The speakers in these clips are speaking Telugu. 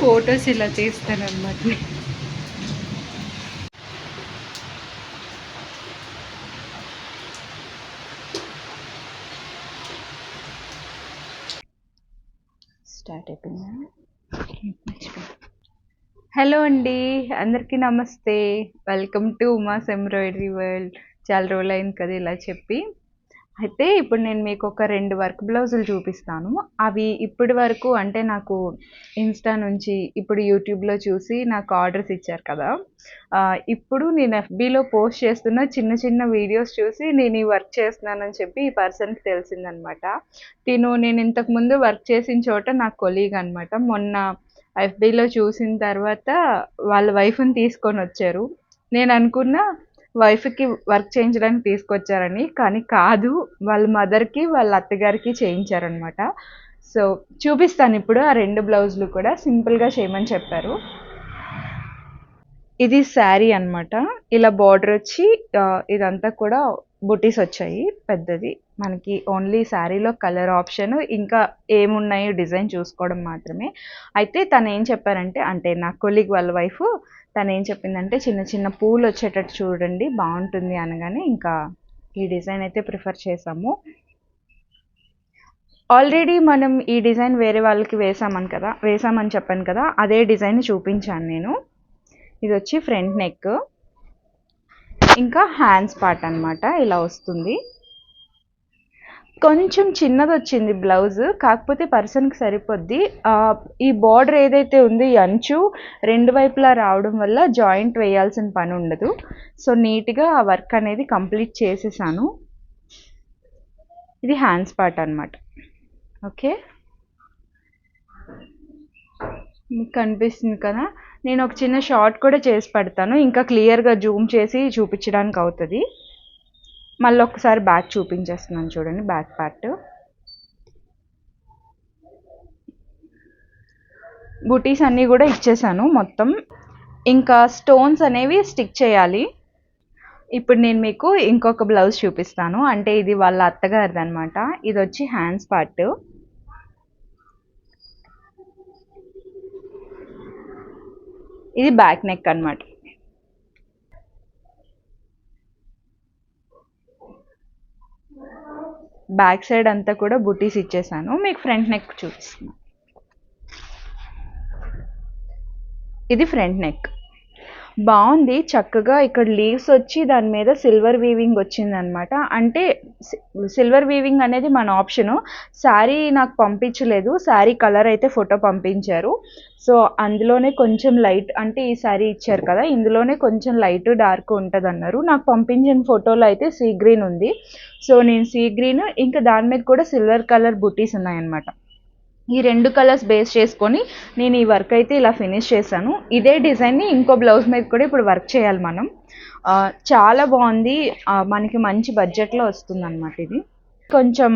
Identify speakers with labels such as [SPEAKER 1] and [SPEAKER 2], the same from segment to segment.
[SPEAKER 1] ఫొటోస్ ఇలా తీస్తాను అనమాట స్టార్ట్ అయిపోయిందా? హలో అండి అందరికీ నమస్తే. Welcome to Uma's embroidery world. చాలా రోజులు అయింది కదా ఇలా చెప్పి. అయితే ఇప్పుడు నేను మీకు ఒక రెండు వర్క్ బ్లౌజులు చూపిస్తాను. అవి ఇప్పటి వరకు అంటే నాకు ఇన్స్టా నుంచి ఇప్పుడు యూట్యూబ్లో చూసి నాకు ఆర్డర్స్ ఇచ్చారు కదా. ఇప్పుడు నేను ఎఫ్బీలో పోస్ట్ చేస్తున్న చిన్న చిన్న వీడియోస్ చూసి నేను ఈ వర్క్ చేస్తున్నానని చెప్పి ఈ పర్సన్కి తెలిసిందనమాట. తిను నేను ఇంతకుముందు వర్క్ చేసిన చోట నా కొలీగ్ అనమాట. మొన్న ఎఫ్బీలో చూసిన తర్వాత వాళ్ళ వైఫ్ని తీసుకొని వచ్చారు. నేను అనుకున్న వైఫ్కి వర్క్ చేయించడానికి తీసుకొచ్చారని కానీ కాదు వాళ్ళ మదర్కి వాళ్ళ అత్తగారికి చేయించారనమాట సో చూపిస్తాను ఇప్పుడు ఆ రెండు బ్లౌజులు కూడా సింపుల్గా చేయమని చెప్పారు. ఇది శారీ అనమాట ఇలా బార్డర్ వచ్చి ఇదంతా కూడా బుటీస్ వచ్చాయి పెద్దది. మనకి ఓన్లీ శారీలో కలర్ ఆప్షన్ ఇంకా ఏమున్నాయో డిజైన్ చూసుకోవడం మాత్రమే. అయితే తను ఏం చెప్పారంటే అంటే నా కొలీగ్ వాళ్ళ వైఫ్ తను ఏం చెప్పిందంటే చిన్న చిన్న పూలు వచ్చేటట్టు చూడండి బాగుంటుంది అనగానే ఇంకా ఈ డిజైన్ అయితే ప్రిఫర్ చేసాము ఆల్రెడీ మనం ఈ డిజైన్ వేరే వాళ్ళకి వేసామని కదా వేసామని చెప్పాను కదా అదే డిజైన్ చూపించాను నేను. ఇది వచ్చి ఫ్రంట్ నెక్. ఇంకా హ్యాండ్స్ పార్ట్ అనమాట ఇలా వస్తుంది. కొంచెం చిన్నది వచ్చింది బ్లౌజ్ కాకపోతే పర్సన్కి సరిపోద్ది. ఈ బార్డర్ ఏదైతే ఉంది ఈ అంచు రెండు వైపులా రావడం వల్ల జాయింట్ వేయాల్సిన పని ఉండదు. సో నీట్గా ఆ వర్క్ అనేది కంప్లీట్ చేసేసాను. ఇది హ్యాండ్స్ పార్ట్ అనమాట ఓకే? మీకు కనిపిస్తుంది కదా? నేను ఒక చిన్న షార్ట్ కూడా చేసి పెడతాను. ఇంకా క్లియర్గా జూమ్ చేసి చూపించడానికి అవుతుంది మళ్ళీ ఒకసారి బ్యాక్ చూపించేస్తున్నాను చూడండి బ్యాక్ పార్ట్. బుటీస్ అన్నీ కూడా ఇచ్చేసాను మొత్తం. ఇంకా స్టోన్స్ అనేవి స్టిక్ చేయాలి. ఇప్పుడు నేను మీకు ఇంకొక బ్లౌజ్ చూపిస్తాను. అంటే ఇది వాళ్ళ అత్తగారిది అనమాట ఇది వచ్చి హ్యాండ్స్ పార్ట్. ఇది బ్యాక్ నెక్ అన్నమాట. బ్యాక్ సైడ్ అంతా కూడా బుటీస్ ఇచ్చేసాను. మీకు ఫ్రంట్ నెక్ చూపిస్తున్నాను ఇది ఫ్రంట్ నెక్. బాగుంది. చక్కగా ఇక్కడ లీవ్స్ వచ్చి దాని మీద సిల్వర్ వీవింగ్ వచ్చిందనమాట. అంటే సిల్వర్ వీవింగ్ అనేది మన ఆప్షను శారీ నాకు పంపించలేదు. శారీ కలర్ అయితే ఫోటో పంపించారు. సో అందులోనే కొంచెం లైట్ అంటే ఈ శారీ ఇచ్చారు కదా ఇందులోనే కొంచెం లైట్ డార్క్ ఉంటుంది అన్నారు నాకు పంపించిన ఫోటోలో అయితే సీ గ్రీన్ ఉంది. సో నేను సీ గ్రీన్ ఇంకా దాని మీద కూడా సిల్వర్ కలర్ బుటీస్ ఉన్నాయన్నమాట. ఈ రెండు కలర్స్ బేస్ చేసుకొని నేను ఈ వర్క్ అయితే ఇలా ఫినిష్ చేశాను. ఇదే డిజైన్ని ఇంకో బ్లౌజ్ మీద కూడా ఇప్పుడు వర్క్ చేయాలి మనం. చాలా బాగుంది. మనకి మంచి బడ్జెట్లో వస్తుంది అనమాట ఇది. కొంచెం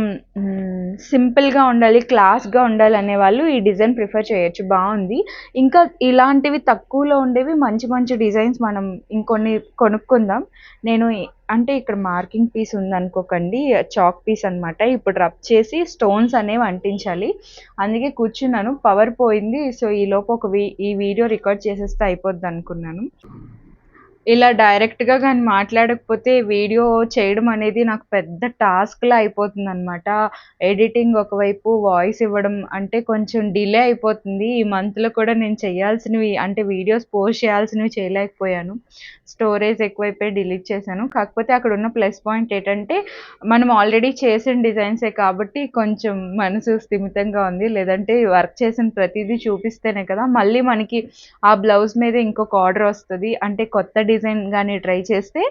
[SPEAKER 1] సింపుల్గా ఉండాలి క్లాస్గా ఉండాలి అనే వాళ్ళు ఈ డిజైన్ ప్రిఫర్ చేయొచ్చు బాగుంది. ఇంకా ఇలాంటివి తక్కువలో ఉండేవి మంచి మంచి డిజైన్స్ మనం ఇంకొన్ని కొనుక్కుందాం. నేను అంటే ఇక్కడ మార్కింగ్ పీస్ ఉందనుకోకండి చాక్ పీస్ అన్నమాట. ఇప్పుడు రబ్ చేసి స్టోన్స్ అనేవి అంటించాలి. అందుకే కూర్చున్నాను పవర్ పోయింది. సో ఈ లోపు ఒక వీ ఈ వీడియో రికార్డ్ చేసేస్తే అయిపోద్ది అనుకున్నాను. ఇలా డైరెక్ట్గా కానీ మాట్లాడకపోతే వీడియో చేయడం అనేది నాకు పెద్ద టాస్క్లా అయిపోతుంది అనమాట ఎడిటింగ్ ఒకవైపు వాయిస్ ఇవ్వడం అంటే కొంచెం డిలే అయిపోతుంది. ఈ మంత్లో కూడా నేను చేయాల్సినవి అంటే వీడియోస్ పోస్ట్ చేయాల్సినవి చేయలేకపోయాను. స్టోరేజ్ ఎక్కువైపోయి డిలీట్ చేశాను. కాకపోతే అక్కడ ఉన్న ప్లస్ పాయింట్ ఏంటంటే మనం ఆల్రెడీ చేసిన డిజైన్సే కాబట్టి కొంచెం మనసు స్థిమితంగా ఉంది. లేదంటే వర్క్ చేసిన ప్రతిదీ చూపిస్తేనే కదా మళ్ళీ మనకి ఆ బ్లౌజ్ మీద ఇంకొక ఆర్డర్ వస్తుంది. అంటే కొత్త డిజైన్ కానీ ట్రై చేస్తే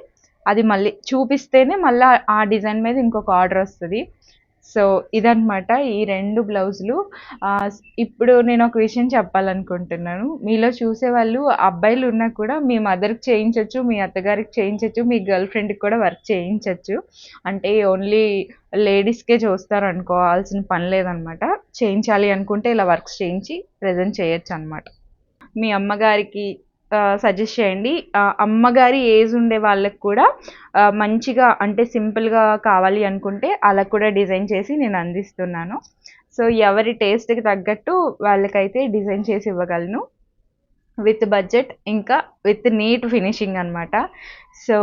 [SPEAKER 1] అది మళ్ళీ చూపిస్తేనే మళ్ళీ ఆ డిజైన్ మీద ఇంకొక ఆర్డర్ వస్తుంది. సో ఇదన్నమాట ఈ రెండు బ్లౌజులు. ఇప్పుడు నేను ఒక విషయం చెప్పాలనుకుంటున్నాను. మీలో చూసే వాళ్ళు అబ్బాయిలు ఉన్నా కూడా మీ మదర్కి చేయించవచ్చు మీ అత్తగారికి చేయించవచ్చు మీ గర్ల్ ఫ్రెండ్కి కూడా వర్క్ చేయించవచ్చు అంటే ఓన్లీ లేడీస్కే చూస్తారు అనుకోవాల్సిన పని లేదనమాట చేయించాలి అనుకుంటే ఇలా వర్క్స్ చేయించి ప్రజెంట్ చేయొచ్చు అనమాట మీ అమ్మగారికి సజెస్ట్ చేయండి. అమ్మగారి ఏజ్ ఉండే వాళ్ళకి కూడా మంచిగా అంటే సింపుల్గా కావాలి అనుకుంటే అలా కూడా డిజైన్ చేసి నేను అందిస్తున్నాను. సో ఎవరి టేస్ట్కి తగ్గట్టు వాళ్ళకైతే డిజైన్ చేసి ఇవ్వగలను. విత్ బడ్జెట్ ఇంకా విత్ నీట్ ఫినిషింగ్ అనమాట సో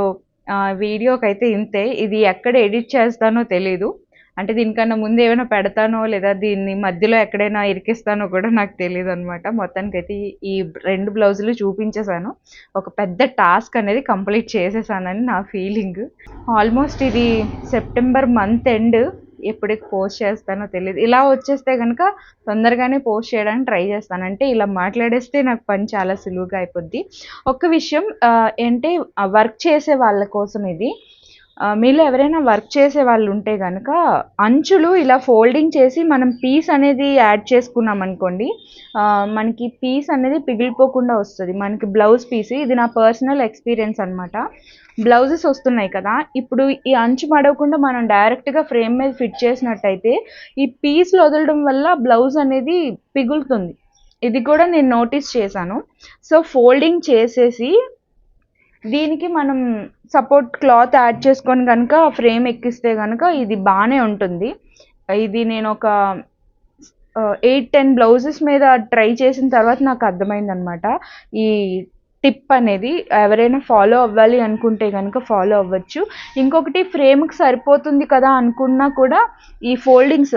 [SPEAKER 1] వీడియోకైతే ఇంతే. ఇది ఎక్కడ ఎడిట్ చేస్తానో తెలీదు. అంటే దీనికన్నా ముందు ఏమైనా పెడతానో లేదా దీన్ని మధ్యలో ఎక్కడైనా ఇరికిస్తానో కూడా నాకు తెలియదు అనమాట మొత్తానికైతే ఈ- ఈ రెండు బ్లౌజులు చూపించేశాను. ఒక పెద్ద టాస్క్ అనేది కంప్లీట్ చేసేసానని నా ఫీలింగ్. ఆల్మోస్ట్ ఇది సెప్టెంబర్ మంత్ ఎండ్ ఎప్పటికి పోస్ట్ చేస్తానో తెలియదు ఇలా వచ్చేస్తే కనుక తొందరగానే పోస్ట్ చేయడానికి ట్రై చేస్తాను. అంటే ఇలా మాట్లాడేస్తే నాకు పని చాలా సులువుగా అయిపోద్ది. ఒక్క విషయం అంటే వర్క్ చేసే వాళ్ళ కోసం ఇది. మీలో ఎవరైనా వర్క్ చేసే వాళ్ళు ఉంటే కనుక అంచులు ఇలా ఫోల్డింగ్ చేసి మనం పీస్ అనేది యాడ్ చేసుకున్నాం అనుకోండి మనకి పీస్ అనేది పిగిలిపోకుండా వస్తుంది. మనకి బ్లౌజ్ పీస్ ఇది నా పర్సనల్ ఎక్స్పీరియన్స్ అనమాట బ్లౌజెస్ వస్తున్నాయి కదా ఇప్పుడు ఈ అంచు మడవకుండా మనం డైరెక్ట్గా ఫ్రేమ్ మీద ఫిట్ చేసినట్టయితే ఈ పీస్లు వదలడం వల్ల బ్లౌజ్ అనేది పిగులుతుంది. ఇది కూడా నేను నోటీస్ చేశాను. సో ఫోల్డింగ్ చేసేసి దీనికి మనం సపోర్ట్ క్లాత్ యాడ్ చేసుకొని కనుక ఫ్రేమ్ ఎక్కిస్తే కనుక ఇది బాగానే ఉంటుంది. ఇది నేను ఒక ఎయిట్ టెన్ బ్లౌజెస్ మీద ట్రై చేసిన తర్వాత నాకు అర్థమైంది అనమాట ఈ టిప్ అనేది ఎవరైనా ఫాలో అవ్వాలి అనుకుంటే కనుక ఫాలో అవ్వచ్చు. ఇంకొకటి ఫ్రేమ్కి సరిపోతుంది కదా అనుకున్నా కూడా ఈ ఫోల్డింగ్స్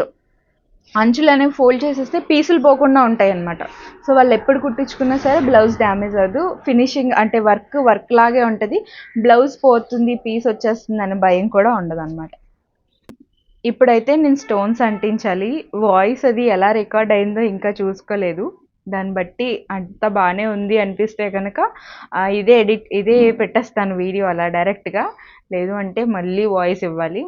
[SPEAKER 1] అంచులు అనేవి ఫోల్డ్ చేసేస్తే పీసులు పోకుండా ఉంటాయి అన్నమాట సో వాళ్ళు ఎప్పుడు కుట్టించుకున్నా సరే బ్లౌజ్ డ్యామేజ్ అవ్వదు. ఫినిషింగ్ అంటే వర్క్ వర్క్ లాగే ఉంటుంది. బ్లౌజ్ పోతుంది పీస్ వచ్చేస్తుంది అనే భయం కూడా ఉండదు అనమాట ఇప్పుడైతే నేను స్టోన్స్ అంటించాలి. వాయిస్ అది ఎలా రికార్డ్ అయిందో ఇంకా చూసుకోలేదు. దాన్ని బట్టి అంత బాగానే ఉంది అనిపిస్తే కనుక ఇదే ఎడిట్ ఇదే పెట్టేస్తాను వీడియో అలా డైరెక్ట్గా. లేదు అంటే మళ్ళీ వాయిస్ ఇవ్వాలి.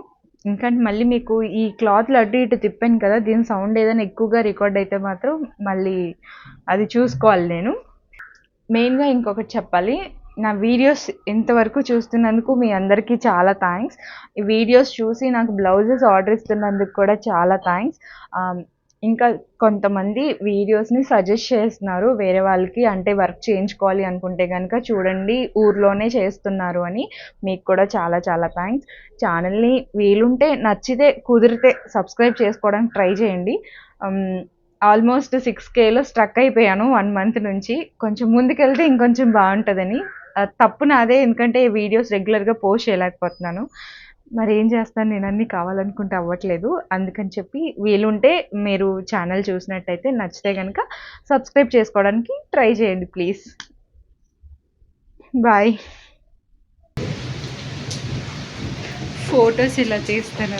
[SPEAKER 1] ఎందుకంటే మళ్ళీ మీకు ఈ క్లాత్లు అటు ఇటు తిప్పాను కదా దీని సౌండ్ ఏదైనా ఎక్కువగా రికార్డ్ అయితే మాత్రం మళ్ళీ అది చూసుకోవాలి నేను. మెయిన్గా ఇంకొకటి చెప్పాలి నా వీడియోస్ ఇంతవరకు చూస్తున్నందుకు మీ అందరికీ చాలా థ్యాంక్స్. ఈ వీడియోస్ చూసి నాకు బ్లౌజెస్ ఆర్డర్ ఇస్తున్నందుకు కూడా చాలా థ్యాంక్స్. ఇంకా కొంతమంది వీడియోస్ని సజెస్ట్ చేస్తున్నారు వేరే వాళ్ళకి అంటే వర్క్ చేయించుకోవాలి అనుకుంటే కనుక చూడండి ఊర్లోనే చేస్తున్నారు అని. మీకు కూడా చాలా చాలా థ్యాంక్స్ ఛానల్ని వీలుంటే నచ్చితే కుదిరితే సబ్స్క్రైబ్ చేసుకోవడానికి ట్రై చేయండి. ఆల్మోస్ట్ సిక్స్ కేలో స్ట్రక్ అయిపోయాను వన్ మంత్ నుంచి. కొంచెం ముందుకెళ్తే ఇంకొంచెం బాగుంటుందని. Uh, తప్పు నాదే ఎందుకంటే వీడియోస్ రెగ్యులర్గా పోస్ట్ చేయలేకపోతున్నాను. మరి ఏం చేస్తాను నేను అన్నీ కావాలనుకుంటే అవ్వట్లేదు. అందుకని చెప్పి వీలుంటే మీరు ఛానల్ చూసినట్టయితే నచ్చితే కనుక సబ్స్క్రైబ్ చేసుకోవడానికి ట్రై చేయండి ప్లీజ్. బాయ్. ఫొటోస్ ఇలా తీస్తాను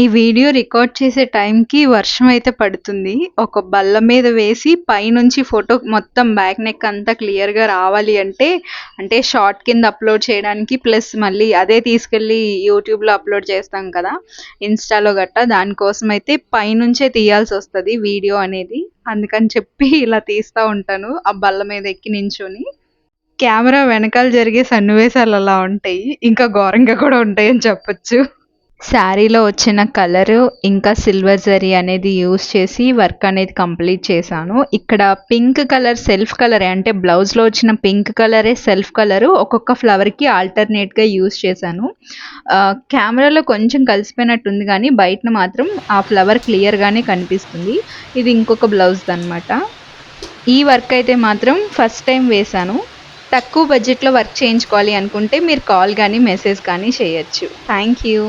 [SPEAKER 2] ఈ వీడియో రికార్డ్ చేసే టైంకి వర్షం అయితే పడుతుంది. ఒక బల్ల మీద వేసి పైనుంచి ఫోటో మొత్తం బ్యాక్ నెక్ అంతా క్లియర్గా రావాలి అంటే అంటే షార్ట్ కింద అప్లోడ్ చేయడానికి ప్లస్ మళ్ళీ అదే తీసుకెళ్ళి యూట్యూబ్లో అప్లోడ్ చేస్తాం కదా ఇన్స్టాలో గట్టా దానికోసం అయితే పైనుంచే తీయాల్సి వస్తుంది వీడియో అనేది. అందుకని చెప్పి ఇలా తీస్తూ ఉంటాను ఆ బల్ల మీద ఎక్కి నించొని. కెమెరా వెనకాల జరిగే సన్నివేశాలు అలా ఉంటాయి ఇంకా ఘోరంగా కూడా ఉంటాయి అని చెప్పొచ్చు. శారీలో వచ్చిన కలరు ఇంకా సిల్వర్ జరీ అనేది యూస్ చేసి వర్క్ అనేది కంప్లీట్ చేశాను. ఇక్కడ పింక్ కలర్ సెల్ఫ్ కలరే అంటే బ్లౌజ్లో వచ్చిన పింక్ కలరే సెల్ఫ్ కలర్ ఒక్కొక్క ఫ్లవర్కి ఆల్టర్నేట్గా యూస్ చేశాను. కెమెరాలో కొంచెం కలిసిపోయినట్టుంది కానీ బయటను మాత్రం ఆ ఫ్లవర్ క్లియర్గానే కనిపిస్తుంది. ఇది ఇంకొక బ్లౌజ్ అనమాట ఈ వర్క్ అయితే మాత్రం ఫస్ట్ టైం వేశాను. తక్కువ బడ్జెట్లో వర్క్ చేయించుకోవాలి అనుకుంటే మీరు కాల్ కానీ మెసేజ్ కానీ చేయొచ్చు. Thank you